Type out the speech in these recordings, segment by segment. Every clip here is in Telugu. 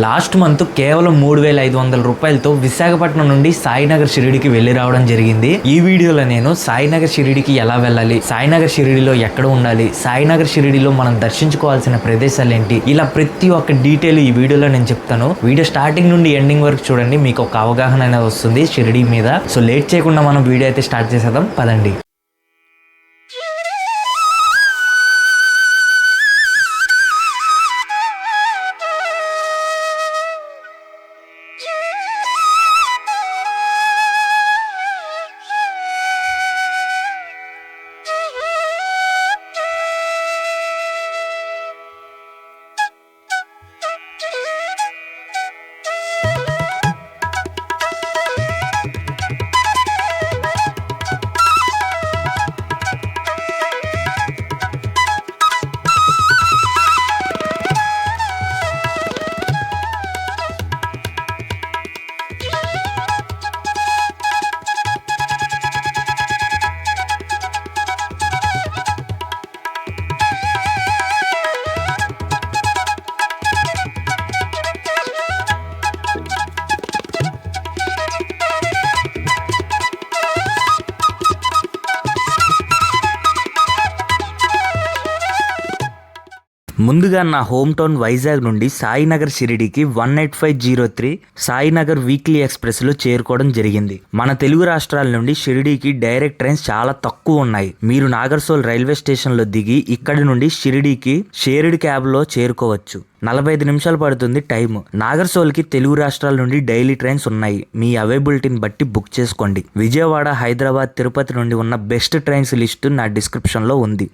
లాస్ట్ మంత్ కేవలం మూడు వేల ఐదు వందల రూపాయలతో విశాఖపట్నం నుండి సాయినగర్ షిరిడికి వెళ్ళి రావడం జరిగింది. ఈ వీడియోలో నేను సాయినగర్ షిరిడికి ఎలా వెళ్ళాలి సాయినగర్ షిరిడిలో ఎక్కడ ఉండాలి సాయినగర్ షిరిడిలో మనం దర్శించుకోవాల్సిన ప్రదేశాలు ఏంటి ఇలా ప్రతి ఒక్క డీటెయిల్ ఈ వీడియోలో నేను చెప్తాను. వీడియో స్టార్టింగ్ నుండి ఎండింగ్ వరకు చూడండి మీకు ఒక అవగాహన అనేది వస్తుంది షిరిడి మీద. సో లేట్ చేయకుండా మనం వీడియో అయితే స్టార్ట్ చేసేద్దాం పదండి. ముందుగా నా హోమ్ టౌన్ వైజాగ్ నుండి Sainagar షిరిడికి one eight five zero three Sainagar weekly ఎక్స్ప్రెస్లో చేరుకోవడం జరిగింది. మన తెలుగు రాష్ట్రాల నుండి షిరిడీకి డైరెక్ట్ ట్రైన్స్ చాలా తక్కువ ఉన్నాయి. మీరు నాగర్సోల్ రైల్వే స్టేషన్లో దిగి ఇక్కడి నుండి షిరిడీకి షేర్డ్ క్యాబ్లో చేరుకోవచ్చు. నలభై ఐదు నిమిషాలు పడుతుంది టైం నాగర్సోల్కి తెలుగు రాష్ట్రాల నుండి డైలీ ట్రైన్స్ ఉన్నాయి. మీ అవైబిలిటీని బట్టి బుక్ చేసుకోండి. విజయవాడ హైదరాబాద్ తిరుపతి నుండి ఉన్న బెస్ట్ ట్రైన్స్ లిస్టు నా డిస్క్రిప్షన్లో ఉంది.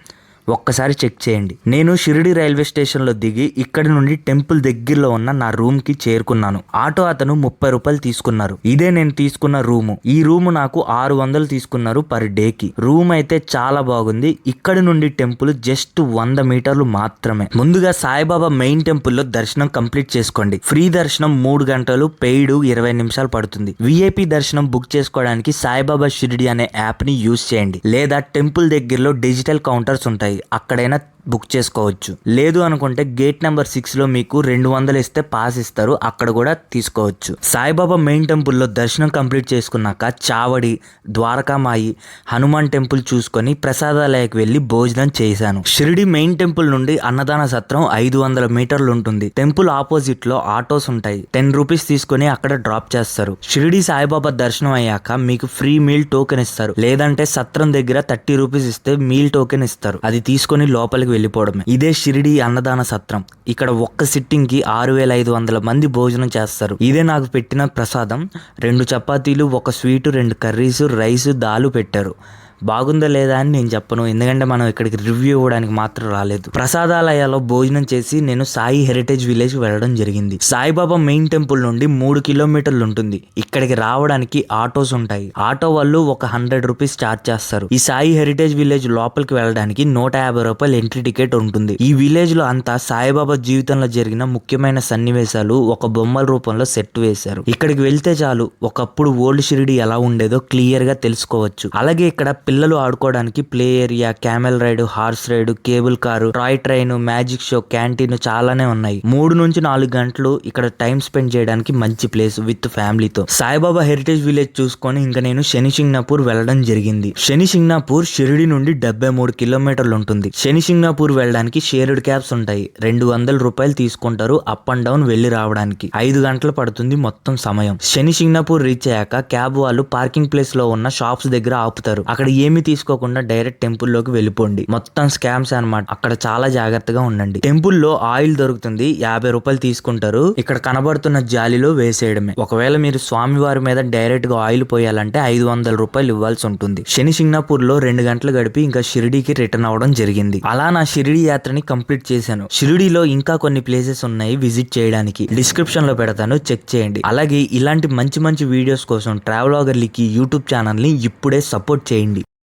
ఒక్కసారి చెక్ చేయండి. నేను షిరిడి రైల్వే స్టేషన్లో దిగి ఇక్కడి నుండి టెంపుల్ దగ్గరలో ఉన్న నా రూమ్కి చేరుకున్నాను. ఆటో అతను ముప్పై రూపాయలు తీసుకున్నారు. ఇదే నేను తీసుకున్న రూము. ఈ రూము నాకు ఆరు వందలు తీసుకున్నారు పర్ డేకి. రూమ్ అయితే చాలా బాగుంది. ఇక్కడి నుండి టెంపుల్ జస్ట్ వంద మీటర్లు మాత్రమే. ముందుగా సాయిబాబా మెయిన్ టెంపుల్లో దర్శనం కంప్లీట్ చేసుకోండి. ఫ్రీ దర్శనం మూడు గంటలు పెయిడ్ ఇరవై నిమిషాలు పడుతుంది. విఐపి దర్శనం బుక్ చేసుకోవడానికి సాయిబాబా షిరిడి అనే యాప్ని యూజ్ చేయండి. లేదా టెంపుల్ దగ్గరలో డిజిటల్ కౌంటర్స్ ఉంటాయి. అక్కడైనా బుక్ చేసుకోవచ్చు. లేదు అనుకుంటే గేట్ నెంబర్ సిక్స్లో మీకు రెండు వందలు ఇస్తే పాస్ ఇస్తారు అక్కడ కూడా తీసుకోవచ్చు. సాయిబాబా మెయిన్ టెంపుల్లో దర్శనం కంప్లీట్ చేసుకున్నాక చావడి ద్వారకామాయి హనుమాన్ టెంపుల్ చూసుకొని ప్రసాదాలయకు వెళ్ళి భోజనం చేశాను. షిరిడి మెయిన్ టెంపుల్ నుండి అన్నదాన సత్రం ఐదు వందల మీటర్లు ఉంటుంది. టెంపుల్ ఆపోజిట్లో ఆటోస్ ఉంటాయి. టెన్ రూపీస్ తీసుకొని అక్కడ డ్రాప్ చేస్తారు. షిరిడి సాయిబాబా దర్శనం అయ్యాక మీకు ఫ్రీ మీల్ టోకెన్ ఇస్తారు. లేదంటే సత్రం దగ్గర థర్టీ రూపీస్ ఇస్తే మీల్ టోకెన్ ఇస్తారు. అది తీసుకొని లోపలికి వెళ్ళిపోవడమే. ఇదే షిరిడి అన్నదాన సత్రం. ఇక్కడ ఒక్క సిట్టింగ్కి ఆరు వేల ఐదు వందల మంది భోజనం చేస్తారు. ఇదే నాకు పెట్టిన ప్రసాదం. రెండు చపాతీలు ఒక స్వీటు రెండు కర్రీస్ రైస్ దాలు పెట్టారు. బాగుందా లేదా అని నేను చెప్పను. ఎందుకంటే మనం ఇక్కడికి రివ్యూ ఇవ్వడానికి మాత్రం రాలేదు. ప్రసాదాలయాలో భోజనం చేసి నేను సాయి హెరిటేజ్ విలేజ్ వెళ్ళడం జరిగింది. సాయిబాబా మెయిన్ టెంపుల్ నుండి మూడు కిలోమీటర్లు ఉంటుంది. ఇక్కడికి రావడానికి ఆటోస్ ఉంటాయి. ఆటో వాళ్ళు ఒక హండ్రెడ్ రూపీస్ ఛార్జ్ చేస్తారు. ఈ సాయి హెరిటేజ్ విలేజ్ లోపలికి వెళ్ళడానికి నూట యాభై రూపాయలు ఎంట్రీ టికెట్ ఉంటుంది. ఈ విలేజ్లో అంతా సాయిబాబా జీవితంలో జరిగిన ముఖ్యమైన సన్నివేశాలు ఒక బొమ్మల రూపంలో సెట్ వేశారు. ఇక్కడికి వెళ్తే చాలు. ఒకప్పుడు ఓల్డ్ షిరిడి ఎలా ఉండేదో క్లియర్గా తెలుసుకోవచ్చు. అలాగే ఇక్కడ పిల్లలు ఆడుకోవడానికి play area camel ride horse ride cable car toy train magic show canteen చాలానే ఉన్నాయి. మూడు నుంచి నాలుగు గంటలు ఇక్కడ టైం స్పెండ్ చేయడానికి మంచి ప్లేస్ విత్ ఫ్యామిలీతో. సాయిబాబా హెరిటేజ్ విలేజ్ చూసుకొని ఇంకా నేను శని సింగ్నాపూర్ వెళ్ళడం జరిగింది. శని సింగ్నాపూర్ షిరిడి నుండి డెబ్బై మూడు కిలోమీటర్లు ఉంటుంది. శని సింగ్నాపూర్ వెళ్ళడానికి షేర్డ్ క్యాబ్స్ ఉంటాయి. రెండు వందల రూపాయలు తీసుకుంటారు అప్ అండ్ డౌన్ వెళ్ళి రావడానికి. ఐదు గంటలు పడుతుంది మొత్తం సమయం. శని సింగ్నాపూర్ రీచ్ అయ్యాక క్యాబ్ వాళ్ళు పార్కింగ్ ప్లేస్లో ఉన్న షాప్స్ దగ్గర ఆపుతారు. అక్కడ ఏమి తీసుకోకుండా డైరెక్ట్ టెంపుల్లోకి వెళ్ళిపోండి. మొత్తం స్కామ్స్ అన్నమాట. అక్కడ చాలా జాగ్రత్తగా ఉండండి. టెంపుల్లో ఆయిల్ దొరుకుతుంది. యాభై రూపాయలు తీసుకుంటారు. ఇక్కడ కనబడుతున్న జాలిలో వేసేయడమే. ఒకవేళ మీరు స్వామివారి మీద డైరెక్ట్గా ఆయిల్ పోయాలంటే ఐదు వందల రూపాయలు ఇవ్వాల్సి ఉంటుంది. శని సింగ్నాపూర్లో రెండు గంటలు గడిపి ఇంకా షిరిడీకి రిటర్న్ అవడం జరిగింది. అలా నా షిరిడి యాత్రని కంప్లీట్ చేశాను. షిరిడీలో ఇంకా కొన్ని ప్లేసెస్ ఉన్నాయి విజిట్ చేయడానికి. డిస్క్రిప్షన్లో పెడతాను. చెక్ చేయండి. అలాగే ఇలాంటి మంచి మంచి వీడియోస్ కోసం ట్రావెలాగర్లకి యూట్యూబ్ ఛానల్ని ఇప్పుడే సపోర్ట్ చేయండి.